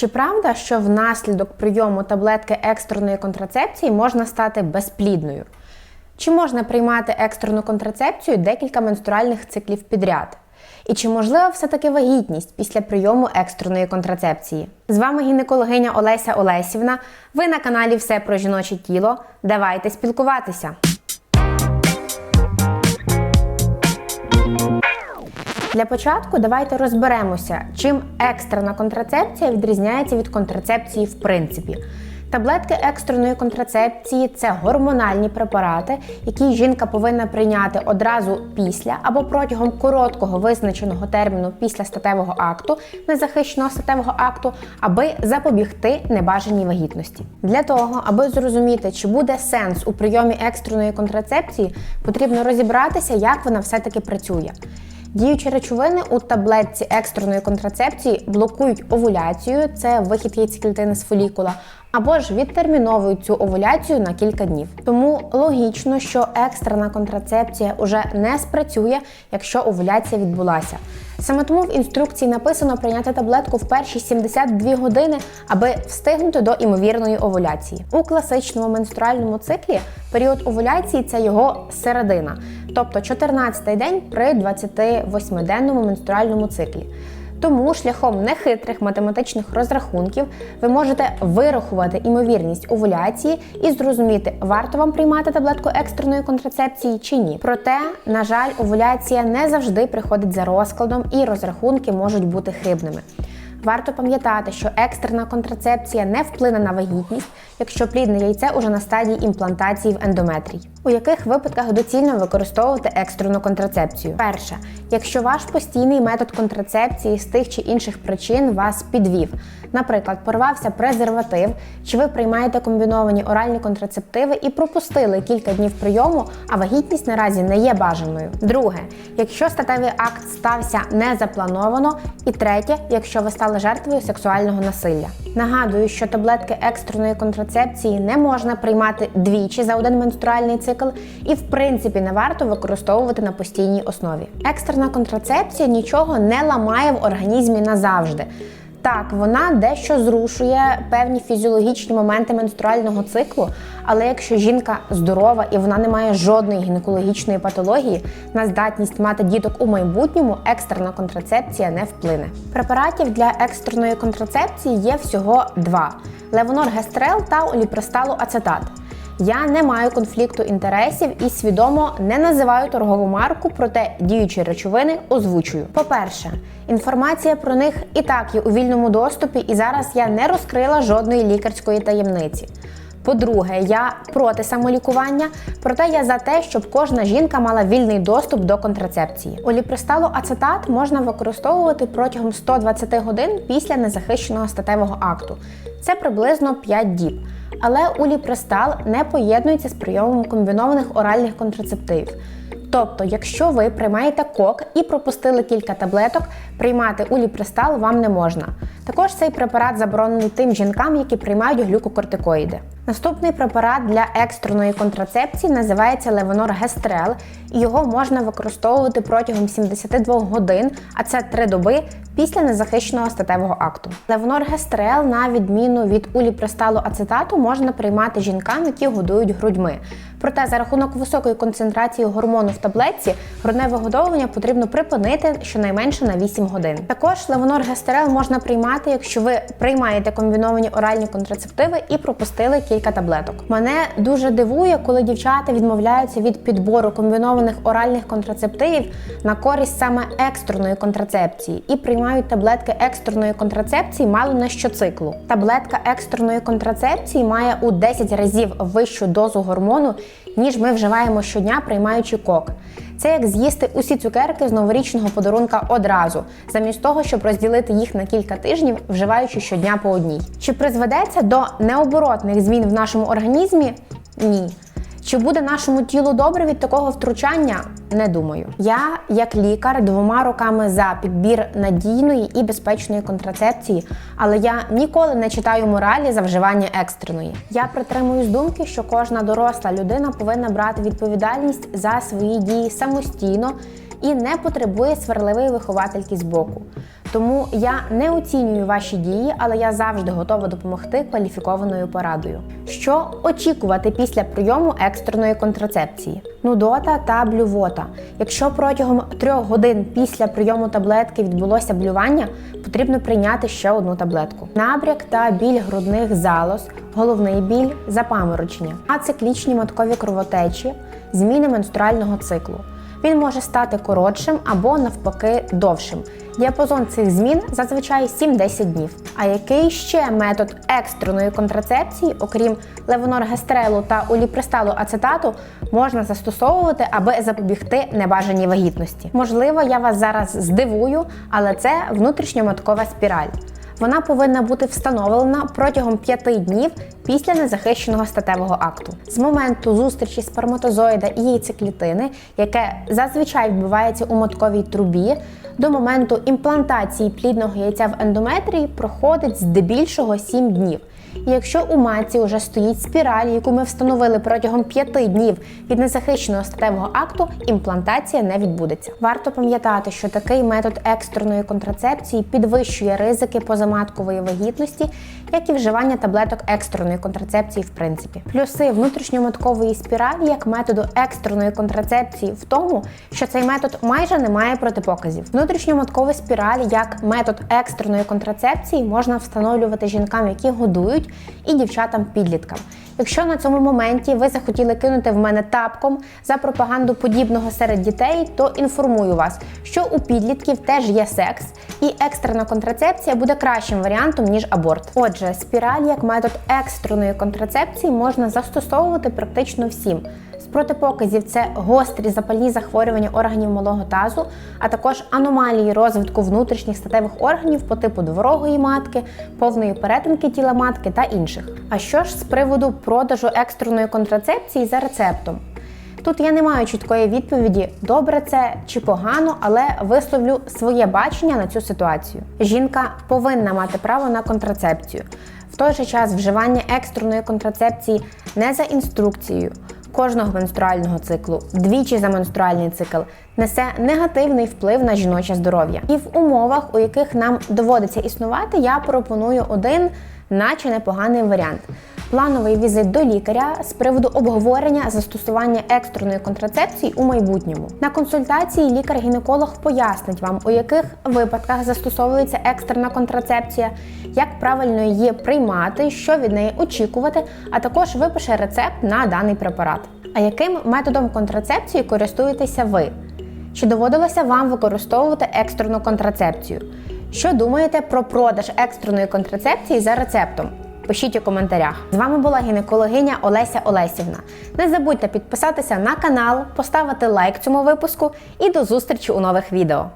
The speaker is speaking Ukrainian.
Чи правда, що внаслідок прийому таблетки екстреної контрацепції можна стати безплідною? Чи можна приймати екстрену контрацепцію декілька менструальних циклів підряд? І чи можлива все-таки вагітність після прийому екстреної контрацепції? З вами гінекологиня Олеся Олесівна. Ви на каналі Все про жіноче тіло. Давайте спілкуватися. Для початку давайте розберемося, чим екстрена контрацепція відрізняється від контрацепції в принципі. Таблетки екстреної контрацепції це гормональні препарати, які жінка повинна прийняти одразу після або протягом короткого визначеного терміну після статевого акту, незахищеного статевого акту, аби запобігти небажаній вагітності. Для того, аби зрозуміти, чи буде сенс у прийомі екстреної контрацепції, потрібно розібратися, як вона все-таки працює. Діючі речовини у таблетці екстреної контрацепції блокують овуляцію, це вихід яйцеклітини з фолікула, або ж відтерміновують цю овуляцію на кілька днів. Тому логічно, що екстрена контрацепція уже не спрацює, якщо овуляція відбулася. Саме тому в інструкції написано прийняти таблетку в перші 72 години, аби встигнути до імовірної овуляції. У класичному менструальному циклі період овуляції це його середина, тобто 14-й день при 28-денному менструальному циклі. Тому шляхом нехитрих математичних розрахунків ви можете вирахувати імовірність овуляції і зрозуміти, варто вам приймати таблетку екстреної контрацепції чи ні. Проте, на жаль, овуляція не завжди приходить за розкладом, і розрахунки можуть бути хибними. Варто пам'ятати, що екстрена контрацепція не вплине на вагітність, якщо плідне яйце уже на стадії імплантації в ендометрій. У яких випадках доцільно використовувати екстрену контрацепцію? Перше, якщо ваш постійний метод контрацепції з тих чи інших причин вас підвів, наприклад, порвався презерватив, чи ви приймаєте комбіновані оральні контрацептиви і пропустили кілька днів прийому, а вагітність наразі не є бажаною. Друге, якщо статевий акт стався незаплановано. І третє, якщо ви стали жертвою сексуального насилля. Нагадую, що таблетки екстреної контрацепції не можна приймати двічі за один менструальний цикл, і в принципі не варто використовувати на постійній основі. Екстрена контрацепція нічого не ламає в організмі назавжди. Так, вона дещо зрушує певні фізіологічні моменти менструального циклу, але якщо жінка здорова і вона не має жодної гінекологічної патології, на здатність мати діток у майбутньому екстрена контрацепція не вплине. Препаратів для екстреної контрацепції є всього два: левоноргестрел та оліпресталоацетат. Я не маю конфлікту інтересів і свідомо не називаю торгову марку, проте діючі речовини озвучую. По-перше, інформація про них і так є у вільному доступі, і зараз я не розкрила жодної лікарської таємниці. По-друге, я проти самолікування, проте я за те, щоб кожна жінка мала вільний доступ до контрацепції. Оліпристалу ацетат можна використовувати протягом 120 годин після незахищеного статевого акту. Це приблизно 5 діб. Але уліпристал не поєднується з прийомом комбінованих оральних контрацептивів. Тобто, якщо ви приймаєте кок і пропустили кілька таблеток, приймати уліпристал вам не можна. Також цей препарат заборонений тим жінкам, які приймають глюкокортикоїди. Наступний препарат для екстреної контрацепції називається Левонор Гестрел, і його можна використовувати протягом 72 годин, а це 3 доби після незахищеного статевого акту. Левонор Гестрел, на відміну від уліпристалу ацетату, можна приймати жінкам, які годують грудьми. Проте за рахунок високої концентрації гормону в таблетці грудне вигодовування потрібно припинити щонайменше на 8 годин. Також левонор Гестерел можна приймати, якщо ви приймаєте комбіновані оральні контрацептиви і пропустили кілька таблеток. Мене дуже дивує, коли дівчата відмовляються від підбору комбінованих оральних контрацептивів на користь саме екстреної контрацепції і приймають таблетки екстреної контрацепції мало не щоциклу. Таблетка екстреної контрацепції має у 10 разів вищу дозу гормону, ніж ми вживаємо щодня, приймаючи кок. Це як з'їсти усі цукерки з новорічного подарунка одразу, замість того, щоб розділити їх на кілька тижнів, вживаючи щодня по одній. Чи призведе це до необоротних змін в нашому організмі? Ні. Чи буде нашому тілу добре від такого втручання? Не думаю. Я, як лікар, двома руками за підбір надійної і безпечної контрацепції, але я ніколи не читаю моралі за вживання екстреної. Я притримуюсь думки, що кожна доросла людина повинна брати відповідальність за свої дії самостійно і не потребує сварливої виховательки з боку. Тому я не оцінюю ваші дії, але я завжди готова допомогти кваліфікованою порадою. Що очікувати після прийому екстреної контрацепції? Нудота та блювота. Якщо протягом трьох годин після прийому таблетки відбулося блювання, потрібно прийняти ще одну таблетку. Набряк та біль грудних залоз, головний біль, запаморочення, ациклічні маткові кровотечі, зміни менструального циклу. Він може стати коротшим або навпаки довшим. Діапазон цих змін зазвичай 7-10 днів. А який ще метод екстреної контрацепції, окрім левоноргестрелу та уліпристалу ацетату, можна застосовувати, аби запобігти небажаній вагітності? Можливо, я вас зараз здивую, але це внутрішньоматкова спіраль. Вона повинна бути встановлена протягом 5 днів після незахищеного статевого акту. З моменту зустрічі сперматозоїда і яйцеклітини, яке зазвичай відбувається у матковій трубі, до моменту імплантації плідного яйця в ендометрії проходить здебільшого 7 днів. Якщо у матці вже стоїть спіраль, яку ми встановили протягом 5 днів від незахищеного статевого акту, імплантація не відбудеться. Варто пам'ятати, що такий метод екстреної контрацепції підвищує ризики позаматкової вагітності, як і вживання таблеток екстреної контрацепції, в принципі. Плюси внутрішньоматкової спіралі як методу екстреної контрацепції в тому, що цей метод майже не має протипоказів. Внутрішньоматкову спіраль як метод екстреної контрацепції можна встановлювати жінкам, які годують і дівчатам-підліткам. Якщо на цьому моменті ви захотіли кинути в мене тапком за пропаганду подібного серед дітей, то інформую вас, що у підлітків теж є секс, і екстрена контрацепція буде кращим варіантом ніж аборт. Отже, спіраль як метод екстреної контрацепції можна застосовувати практично всім. Протипоказів це гострі запальні захворювання органів малого тазу, а також аномалії розвитку внутрішніх статевих органів по типу дворогої матки, повної перетинки тіла матки та інших. А що ж з приводу продажу екстреної контрацепції за рецептом? Тут я не маю чіткої відповіді, добре це чи погано, але висловлю своє бачення на цю ситуацію. Жінка повинна мати право на контрацепцію. В той же час вживання екстреної контрацепції не за інструкцією кожного менструального циклу, двічі за менструальний цикл, несе негативний вплив на жіноче здоров'я. І в умовах, у яких нам доводиться існувати, я пропоную один, наче непоганий варіант. Плановий візит до лікаря з приводу обговорення застосування екстреної контрацепції у майбутньому. На консультації лікар-гінеколог пояснить вам, у яких випадках застосовується екстрена контрацепція, як правильно її приймати, що від неї очікувати, а також випише рецепт на даний препарат. А яким методом контрацепції користуєтеся ви? Чи доводилося вам використовувати екстрену контрацепцію? Що думаєте про продаж екстреної контрацепції за рецептом? Пишіть у коментарях. З вами була гінекологиня Олеся Олесівна. Не забудьте підписатися на канал, поставити лайк цьому випуску і до зустрічі у нових відео.